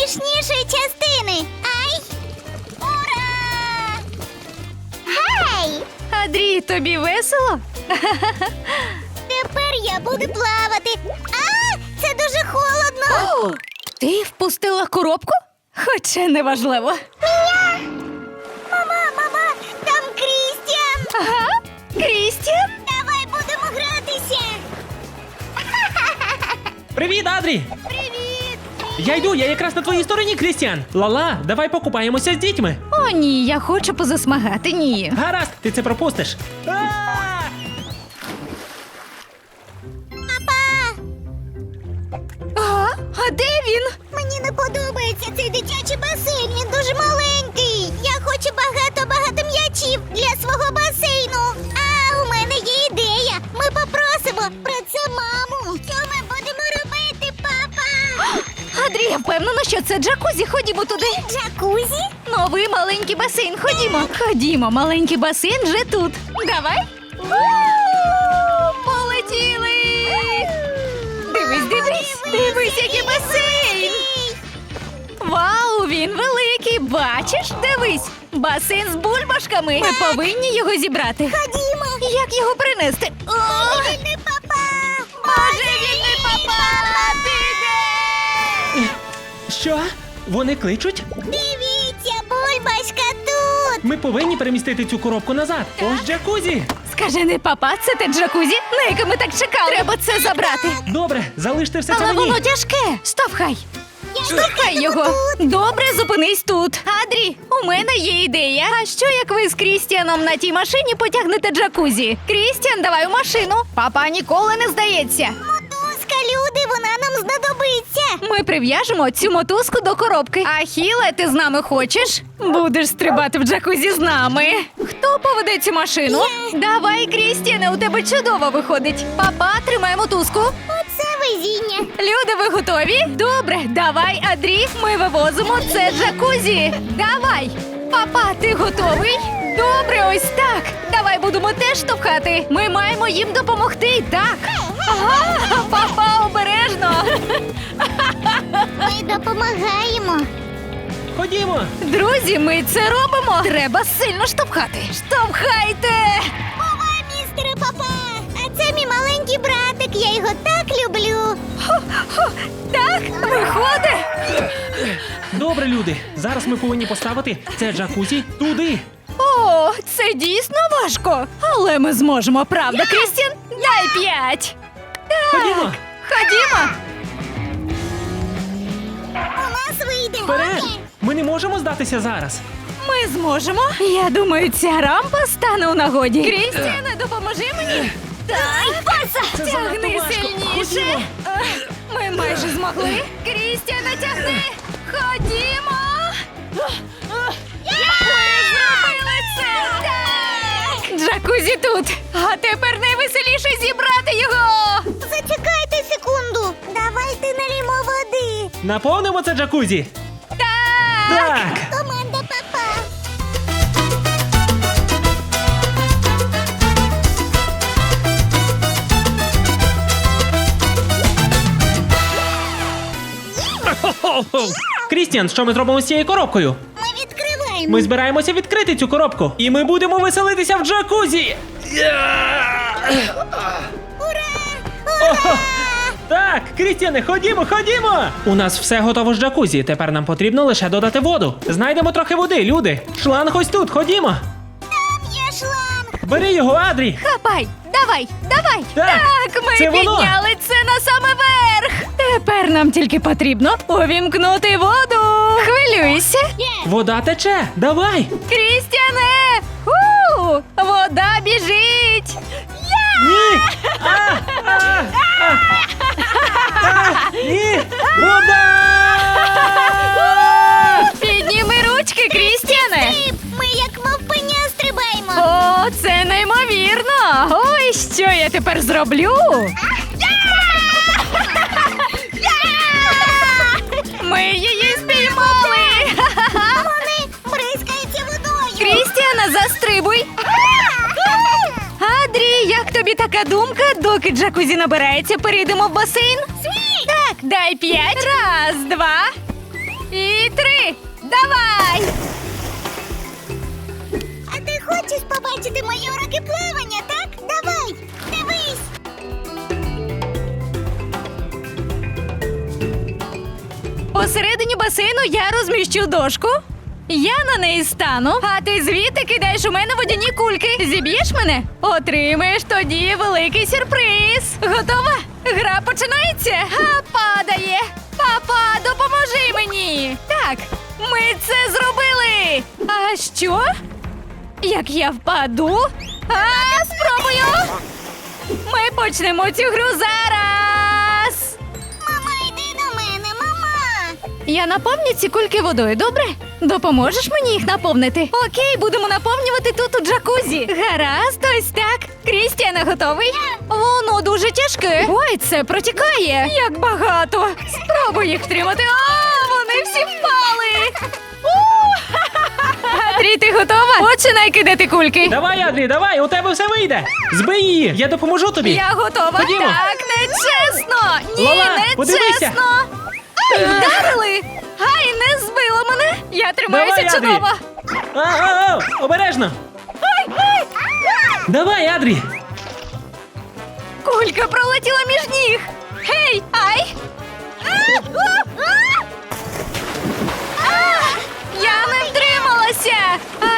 найсмішнішої частини. Ай! Ура! Гей! Адрій, тобі весело? Тепер я буду плавати. А, це дуже холодно. Ти впустила коробку? Хоча неважливо. Мама, мама, там Крістіан. Ага, Крістіан? Давай будемо гратися. Привіт, Адрі! Привіт! Я йду, я якраз на твоїй стороні, Крістіан. Лала, давай покупаємося з дітьми. О, ні, я хочу позасмагати. Ні. Гаразд, ти це пропустиш. А! Папа! А, а де він? Мені не подобається цей дитячий басейн. Він дуже маленький. Я хочу багато-багато м'ячів для свого басейну. Впевнена, що це джакузі. Ходімо туди. Джакузі? Новий маленький басейн. Ходімо. Ходімо, маленький басейн вже тут. Давай. Полетіли. Дивись, дивись, дивись, який басейн. Вау, він великий. Бачиш? Дивись. Басейн з бульбашками. Ми повинні його зібрати. Ходімо. Як його принести? О, папа! Ти де? Що? Вони кличуть? Дивіться, бульбашка тут. Ми повинні перемістити цю коробку назад. Ось джакузі. Скажи не папа, це те джакузі, на яке ми так чекали. Треба це забрати. Добре, залиште все це Але мені. воно тяжке. Штовхай. Штовхай його. тут. Добре, зупинись тут. Адрі, у мене є ідея. А що як ви з Крістіаном на тій машині потягнете джакузі? Крістіан, давай у машину. Папа ніколи не здається. Знадобиться. Ми прив'яжемо цю мотузку до коробки. А Хіле, ти з нами хочеш? Будеш стрибати в джакузі з нами. Хто поведе цю машину? Давай, Крістіане, у тебе чудово виходить. Папа, тримай мотузку. Оце везіння. Люди, ви готові? Добре, давай, Адрі, ми вивозимо це джакузі. Давай. Папа, ти готовий? Добре, ось так. Давай будемо теж штовхати. Ми маємо їм допомогти. Так. Ага, папа, допомагаємо. Ходімо. Друзі, ми це робимо. Треба сильно штовхати. Штовхайте! Бувай, містере папа! А це мій маленький братик, я його так люблю. Хо-хо, Так, виходить. Добре, люди. Зараз ми повинні поставити це джакузі туди. О, це дійсно важко. Але ми зможемо, правда, Крістін? Дай п'ять. Так. Ходімо. Ходімо. Нас вийде. Вперед! Ми не можемо здатися зараз. Ми зможемо. Я думаю, ця рампа стане у нагоді. Крістіане, допоможи мені. Так, Це тягни сильніше. Ми майже змогли. Крістіане, тягни. Ходімо. Джакузі тут. А тепер найвеселіше зібрати його. Зачекайте Наповнимо це джакузі. Так. Так. Команда папа. Крістіан, що ми зробимо з цією коробкою? Ми відкриваємо. Ми збираємося відкрити цю коробку. І ми будемо веселитися в джакузі. Ого! Так, Крістіане, ходімо, ходімо! У нас все готово з джакузі. Тепер нам потрібно лише додати воду. Знайдемо трохи води, люди. Шланг ось тут, ходімо. Там є шланг. Бери його, Адрі. Хапай, давай, давай. Так, ми це воно. підняли це на саме верх. Тепер нам тільки потрібно увімкнути воду. Хвилюйся. Вода тече. Давай. Крістіане! У, вода біжить. Ні! А, а, а. Ні! Вода! Підніми ручки, Крістіане. Ми як мавпеня стрибаємо. О, це неймовірно. Ой, що я тепер зроблю? Ми її тобі така думка? Доки джакузі набирається, перейдемо в басейн? Так, дай п'ять. Раз, два. І три. Давай! А ти хочеш побачити мої уроки плавання, так? Давай, дивись. Посередині басейну я розміщу дошку. Я на неї стану, а ти звідти кидаєш у мене водяні кульки. Зіб'єш мене? Отримаєш тоді великий сюрприз. Готова? Гра починається. А падає. Папа, допоможи мені. Так, ми це зробили. А що? Як я впаду? А, спробую. Ми почнемо цю гру зараз. Мама, йди до мене, мама. Я наповню ці кульки водою, добре? Допоможеш мені їх наповнити? Окей, будемо наповнювати тут у джакузі. Гаразд, ось так. Крістіана готовий? Воно дуже тяжке. Ой, це протікає. Як багато. Спробуй їх втримати. А, вони всі впали. У! Ти готова? Починай кидати кульки. Давай, Адрі, давай, у тебе все вийде. Збий її, я допоможу тобі. Я готова. Ходімо. Так, нечесно. Ні, Лола, не подивися. чесно. Ай, вдарили. Ай, не збило мене. Я тримаюся Давай, Адрі. чудово. А, а, а, обережно. Ай, ай. Давай, Адрі. Кулька пролетіла між ніг. Гей, ай. А, а, а. А, Я не втрималася.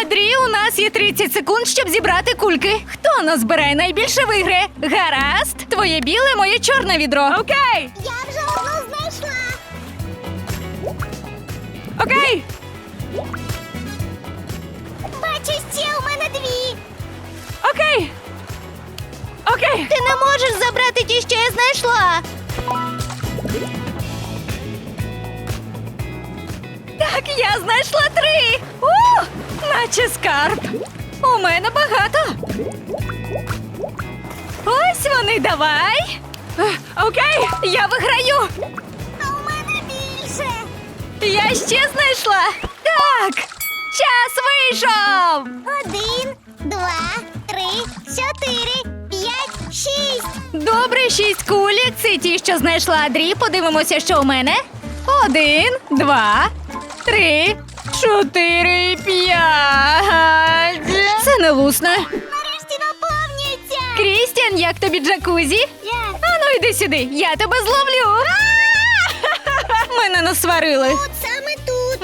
Адрі, у нас є 30 секунд, щоб зібрати кульки. Хто назбирає найбільше виграє? Гаразд, твоє біле, моє чорне відро. Окей. Я Окей. Бачу, ще у мене дві. Окей. Окей. Ти не можеш забрати ті, що я знайшла. Так, я знайшла три. У, наче скарб. У мене багато. Ось вони, давай. Е, Окей, я виграю. Я ще знайшла. Так, час вийшов. Один, два, три, чотири, п'ять, шість. Добре, шість кулік. Це ті, що знайшла Адрі. Подивимося, що у мене. Один, два, три, чотири, п'ять. Це не лусне. Нарешті наповнюється. Крістіан, як тобі джакузі? Я. Ану, йди сюди, я тебе зловлю. Мене насварили.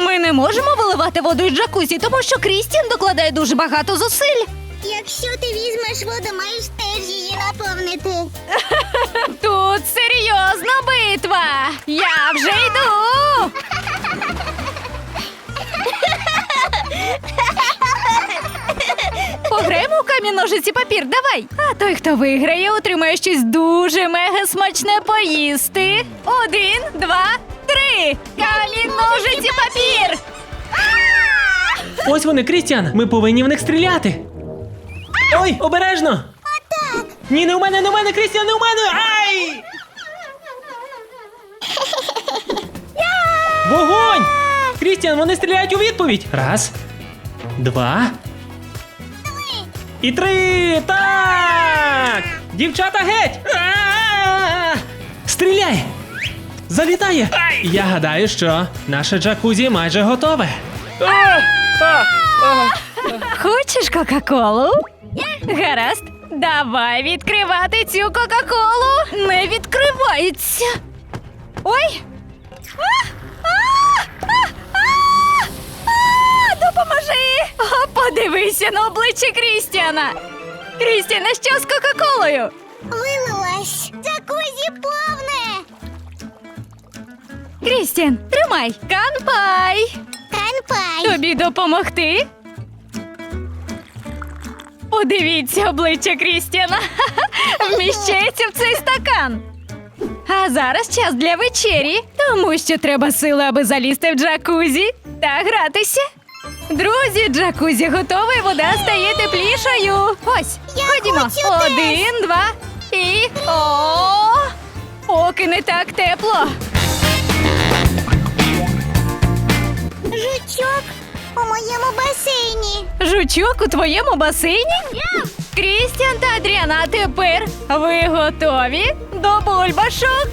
Ми не можемо виливати воду із джакузі, тому що Крістіан докладає дуже багато зусиль. Якщо ти візьмеш воду, маєш теж її наповнити. Тут серйозна битва. Я вже йду. Пограємо у камінь ножиці папір, давай. А той, хто виграє, отримає щось дуже мега смачне поїсти. Один, два, ножиці папір. Ось вони, Крістіан. Ми повинні в них стріляти. Ой, обережно. Ні, не у мене, не у мене, Крістіан, не у мене. Ай! Вогонь! Крістіан, вони стріляють у відповідь. Раз, два. І три. Так! Дівчата геть! Стріляй! Залітає! Я гадаю, що наше джакузі майже готове. Хочеш Кока-Колу? Гаразд, давай відкривати цю Кока-Колу. Не відкривається. Ой. Допоможи! Подивися на обличчя Крістіана. Крістіана, що з Кока-Колою? Вилилась. Крістіан, тримай. Канпай. Канпай. Тобі допомогти? Подивіться обличчя Крістіана. Вміщається в цей стакан. А зараз час для вечері, тому що треба сили, аби залізти в джакузі та гратися. Друзі, джакузі готове, вода стає теплішою. Ось, Я ходімо. хочу теж. Один, два і. О! Поки не так тепло. Жучок у моєму басейні. Жучок у твоєму басейні? Крістіан та Адріана, а тепер ви готові до бульбашок?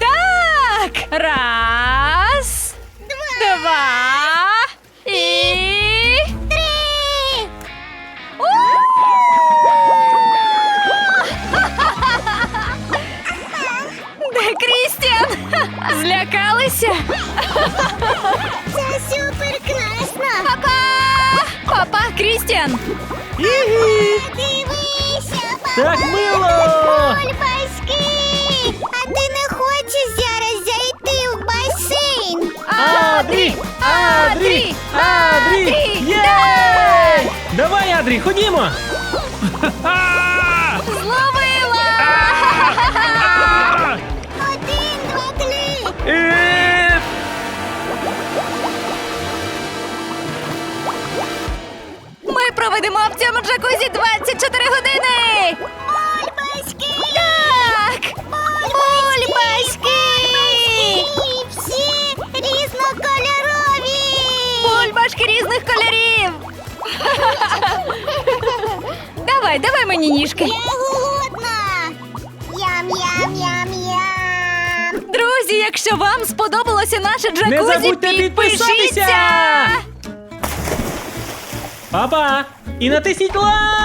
Так! Раз, два Бульбашки! А ти не хочеш зараз зайти в басейн? Адрі! Адрі! Адрі! Є! Давай! Адрі, ходімо! Ха-ха! Зловила! Один, два, три! Е! Ми проведемо в цьому джакузі 24 години! Бульбашки! Так! Бульбашки! Всі різнокольорові! Бульбашки різних кольорів! Давай, давай мені ніжки! Я голодна! Ям-ям-ям-ям! Друзі, якщо вам сподобалося наше джакузі, Не забудьте підписатися! підпишіться! Папа! І натисніть лайк!